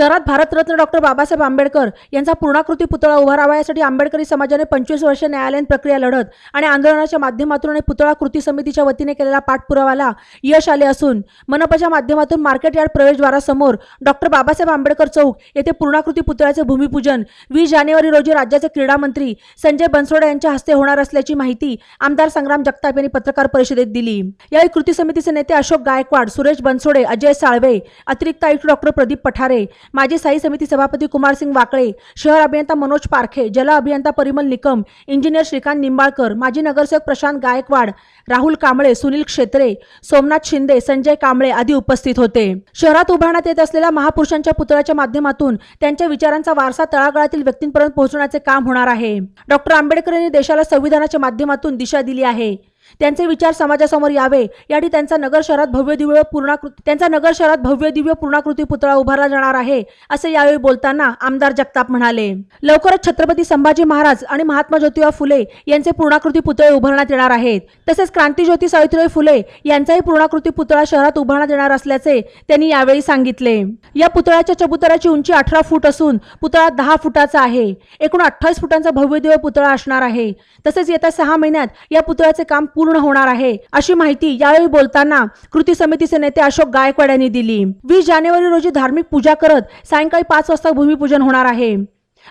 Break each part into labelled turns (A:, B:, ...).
A: शहरात भारतरत्न डॉक्टर बाबासाहेब आंबेडकर यांचा पूर्णाकृती पुतळा उभारावा यासाठी आंबेडकरी समाजाने पंचवीस वर्ष न्यायालयीन प्रक्रिया लढत आणि आंदोलनाच्या माध्यमातून आणि पुतळा कृती समितीच्या वतीने केलेल्या पाठपुरावाला यश आले असून मनपाच्या माध्यमातून मार्केट यार्ड प्रवेशद्वारासमोर डॉक्टर बाबासाहेब आंबेडकर चौक येथे पूर्णाकृती पुतळ्याचे भूमिपूजन वीस जानेवारी रोजी राज्याचे क्रीडा मंत्री संजय बनसोडे यांच्या हस्ते होणार असल्याची माहिती आमदार संग्राम जगताप यांनी पत्रकार परिषदेत दिली. यावेळी कृती समितीचे नेते अशोक गायकवाड सुरेश बनसोडे अजय साळवे अतिरिक्त आयुक्त डॉक्टर प्रदीप पठारे माजी स्थायी समिती सभापती कुमारसिंग वाकळे शहर अभियंता मनोज पारखे जल अभियंता परिमल निकम इंजिनियर श्रीकांत निंबाळकर माजी नगरसेवक प्रशांत गायकवाड राहुल कांबळे सुनील क्षेत्रे सोमनाथ शिंदे संजय कांबळे आदी उपस्थित होते. शहरात उभारण्यात येत असलेल्या महापुरुषांच्या पुतळ्याच्या माध्यमातून त्यांच्या विचारांचा वारसा तळागाळातील व्यक्तींपर्यंत पोहोचवण्याचे काम होणार आहे. डॉक्टर आंबेडकर यांनी देशाला संविधानाच्या माध्यमातून दिशा दिली आहे. त्यांचे विचार समाजासमोर यावे. यासाठी त्यांचा नगर शहरात भव्य दिव्य पूर्णाकृती त्यांचा नगर शहरात भव्य दिव्य पूर्णाकृती पुतळा उभारला जाणार आहे असे यावेळी बोलताना आमदार जगताप म्हणाले. लवकरच छत्रपती संभाजी महाराज आणि महात्मा ज्योतिबा फुले यांचे पूर्णाकृती पुतळे उभारण्यात येणार आहेत. तसेच क्रांतीज्योती सावित्रीबाई फुले यांचाही पूर्णाकृती पुतळा शहरात उभारण्यात येणार असल्याचे त्यांनी यावेळी सांगितले. या पुतळ्याच्या चबुतऱ्याची उंची अठरा फूट असून पुतळा दहा फुटाचा आहे. एकूण अठ्ठावीस फुटांचा भव्य दिव्य पुतळा असणार आहे. तसेच येत्या सहा महिन्यात या पुतळ्याचे काम पूर्ण होणार आहे. अशी माहिती यावेळी बोलताना कृती समितीचे नेते अशोक गायकवाड यांनी दिली. वीस जानेवारी रोजी धार्मिक पूजा करत सायंकाळी पाच वाजता भूमिपूजन होणार आहे.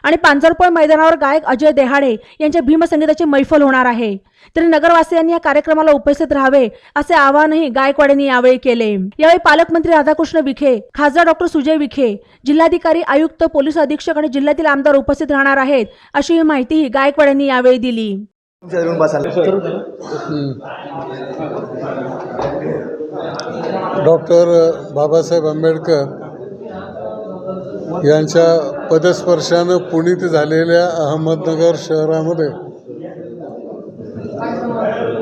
A: आणि पांजरपोळ मैदानावर गायक अजय देहाडे यांच्या भीमसंगीताची मैफल होणार आहे. तरी नगरवासियांनी या कार्यक्रमाला उपस्थित राहावे असे आवाहनही गायकवाड यांनी यावेळी केले. यावेळी पालकमंत्री राधाकृष्ण विखे खासदार डॉक्टर सुजय विखे जिल्हाधिकारी आयुक्त पोलीस अधीक्षक आणि जिल्ह्यातील आमदार उपस्थित राहणार आहेत अशी ही माहितीही गायकवाड यांनी यावेळी दिली.
B: डॉक्टर बाबासाहेब आंबेडकर यांच्या पदस्पर्शानं पुणित झालेल्या अहमदनगर शहरामध्ये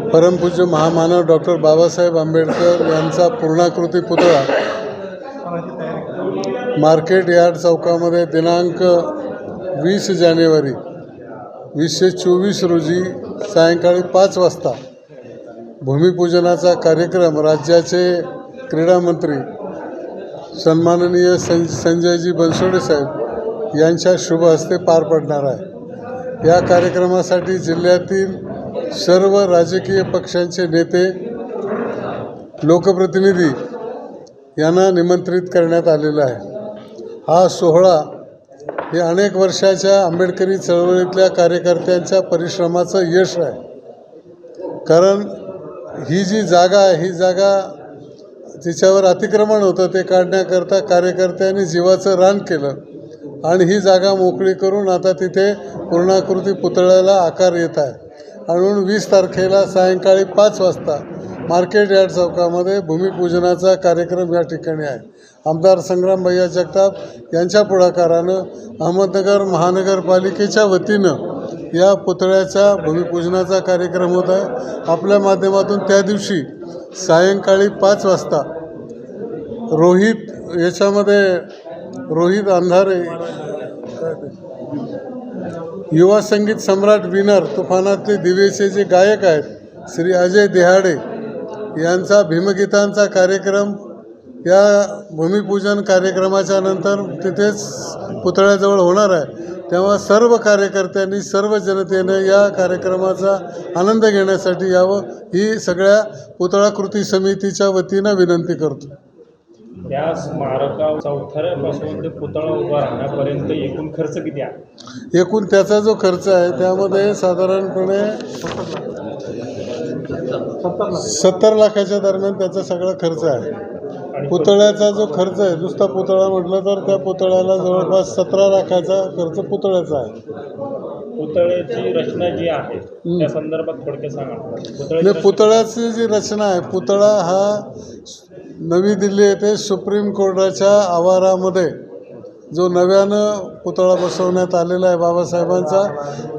B: परमपूज्य महामानव डॉक्टर बाबासाहेब आंबेडकर यांचा पूर्णाकृती पुतळा मार्केट यार्ड चौकामध्ये दिनांक वीस जानेवारी वीसशे चोवीस रोजी सायंकाळी पाच वाजता भूमिपूजनाचा कार्यक्रम राज्याचे क्रीडामंत्री सन्माननीय सं संजयजी बनसोडे साहेब यांच्या शुभ हस्ते पार पडणार आहे. या कार्यक्रमासाठी जिल्ह्यातील सर्व राजकीय पक्षांचे नेते लोकप्रतिनिधी यांना निमंत्रित करण्यात आलेलं आहे. हा सोहळा हे अनेक वर्षाच्या आंबेडकरी चळवळीतल्या कार्यकर्त्यांच्या परिश्रमाचं यश आहे. कारण ही जी जागा आहे ही जागा तिच्यावर अतिक्रमण होतं ते काढण्याकरता कार्यकर्त्यांनी जीवाचं रान केलं. आणि ही जागा मोकळी करून आता तिथे पूर्णाकृती पुतळ्याला आकार येत आहे. आणि म्हणून वीस तारखेला सायंकाळी पाच वाजता मार्केट यार्ड चौकामध्ये भूमिपूजनाचा कार्यक्रम या ठिकाणी आहे. आमदार संग्राम भैया जगताप यांच्या पुढाकारानं अहमदनगर महानगरपालिकेच्या वतीनं या पुतळ्याच्या भूमिपूजनाचा कार्यक्रम होत आहे. आपल्या माध्यमातून त्या दिवशी सायंकाळी पाच वाजता रोहित याच्यामध्ये रोहित अंधारे युवा संगीत सम्राट विनर तुफानातले दिवेचे जे गायक आहेत श्री अजय देहाडे यांचा भीमगीतांचा कार्यक्रम या भूमिपूजन कार्यक्रमाच्या नंतर तिथेच पुतळ्याजवळ होणार आहे. तेव्हा सर्व कार्यकर्त्यांनी सर्व जनतेनं या कार्यक्रमाचा आनंद घेण्यासाठी यावं ही सगळ्या पुतळा कृती समितीच्या वतीनं विनंती करतो.
C: त्या स्मारका चौथऱ्यापासून ते पुतळा उभा राहण्यापर्यंत एकूण खर्च किती आहे?
B: एकूण त्याचा जो खर्च आहे त्यामध्ये साधारणपणे सत्तर लाखाच्या दरम्यान त्याचा सगळा खर्च आहे. पुतळ्याचा जो खर्च आहे नुसता पुतळा म्हटलं तर त्या पुतळ्याला जवळपास सतरा लाखाचा खर्च पुतळ्याचा आहे.
C: पुतळ्याची रचना जी आहे त्या संदर्भात थोडक्यात सांगा. पुतळ्याची
B: जी रचना आहे पुतळा हा नवी दिल्ली येथे सुप्रीम कोर्टाच्या आवारामध्ये जो नव्यानं पुतळा बसवण्यात आलेला आहे बाबासाहेबांचा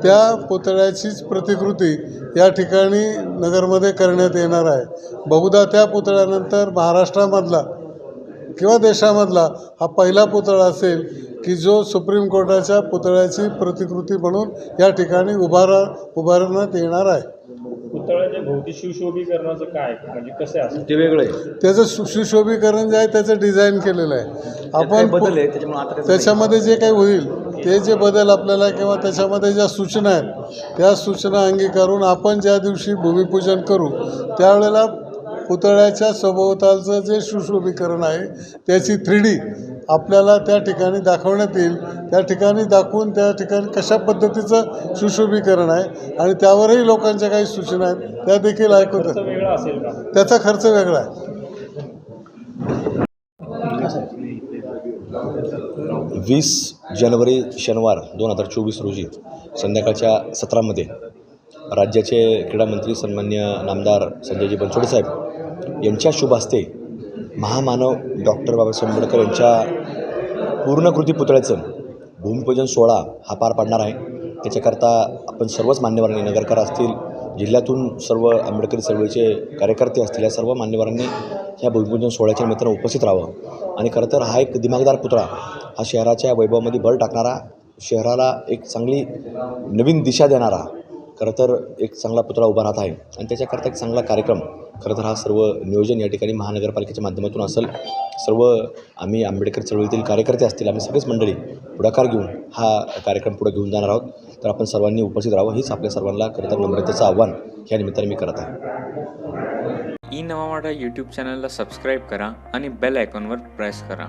B: त्या पुतळ्याचीच प्रतिकृती या ठिकाणी नगरमध्ये करण्यात येणार आहे. बहुधा त्या पुतळ्यानंतर महाराष्ट्रामधला किंवा देशामधला हा पहिला पुतळा असेल की जो सुप्रीम कोर्टाच्या पुतळ्याची प्रतिकृती म्हणून या ठिकाणी उभारा उभारण्यात येणार आहे.
C: पुतळ्याच्या भोवती शिवशोभीकरणाचं काय? म्हणजे कसं आहे असं
D: ते वेगळं आहे.
B: त्याचं सु सुशोभीकरण जे आहे त्याचं डिझाईन केलेलं आहे.
D: आपण
B: आपण
D: बदल आहे त्याच्यामुळे आता त्याचं
B: त्याच्यामध्ये जे काही होईल ते जे बदल आपल्याला किंवा त्याच्यामध्ये ज्या सूचना आहेत त्या सूचना अंगीकारून आपण ज्या दिवशी भूमिपूजन करू त्यावेळेला पुतळ्याच्या सभोवतालचं जे सुशोभीकरण आहे त्याची थ्री डी आपल्याला त्या ठिकाणी दाखवण्यात येईल. त्या ठिकाणी दाखवून त्या ठिकाणी कशा पद्धतीचं सुशोभीकरण आहे आणि त्यावरही लोकांच्या काही सूचना आहेत त्या देखील ऐकून
C: खर्च वेगळा असेल का?
B: त्याचा खर्च वेगळा आहे.
E: वीस जानेवारी शनिवार दोन हजार चोवीस रोजी संध्याकाळच्या सत्रामध्ये राज्याचे क्रीडामंत्री सन्मान्य नामदार संजयजी बनसोडे साहेब यांच्या शुभ हस्ते महामानव डॉक्टर बाबासाहेब आंबेडकर यांच्या पूर्णकृती पुतळ्याचं भूमिपूजन सोहळा हा पार पाडणार आहे. त्याच्याकरता आपण सर्वच मान्यवरांनी नगरकर असतील जिल्ह्यातून सर्व आंबेडकरी चळवळीचे कार्यकर्ते असतील या सर्व मान्यवरांनी ह्या भूमिपूजन सोहळ्याच्या निमित्तानं उपस्थित राहावं. आणि खरं तर हा एक दिमागदार पुतळा हा शहराच्या वैभवामध्ये भर टाकणारा शहराला एक चांगली नवीन दिशा देणारा खरं तर एक चांगला पुतळा उभा राहत आहे. आणि त्याच्याकरता एक चांगला कार्यक्रम खरं तर हा सर्व नियोजन या ठिकाणी महानगरपालिकेच्या माध्यमातून असेल. सर्व आम्ही आंबेडकर चळवळीतील कार्यकर्ते असतील आम्ही सगळेच मंडळी पुढाकार घेऊन हा कार्यक्रम पुढे घेऊन जाणार आहोत. तर आपण सर्वांनी उपस्थित राहावं हीच आपल्या सर्वांना खरं तर नम्रतेचं आव्हान या निमित्ताने मी करत आहे.
F: ई नवा यूट्यूब चॅनलला सबस्क्राईब करा आणि बेल आयकॉनवर प्रेस करा.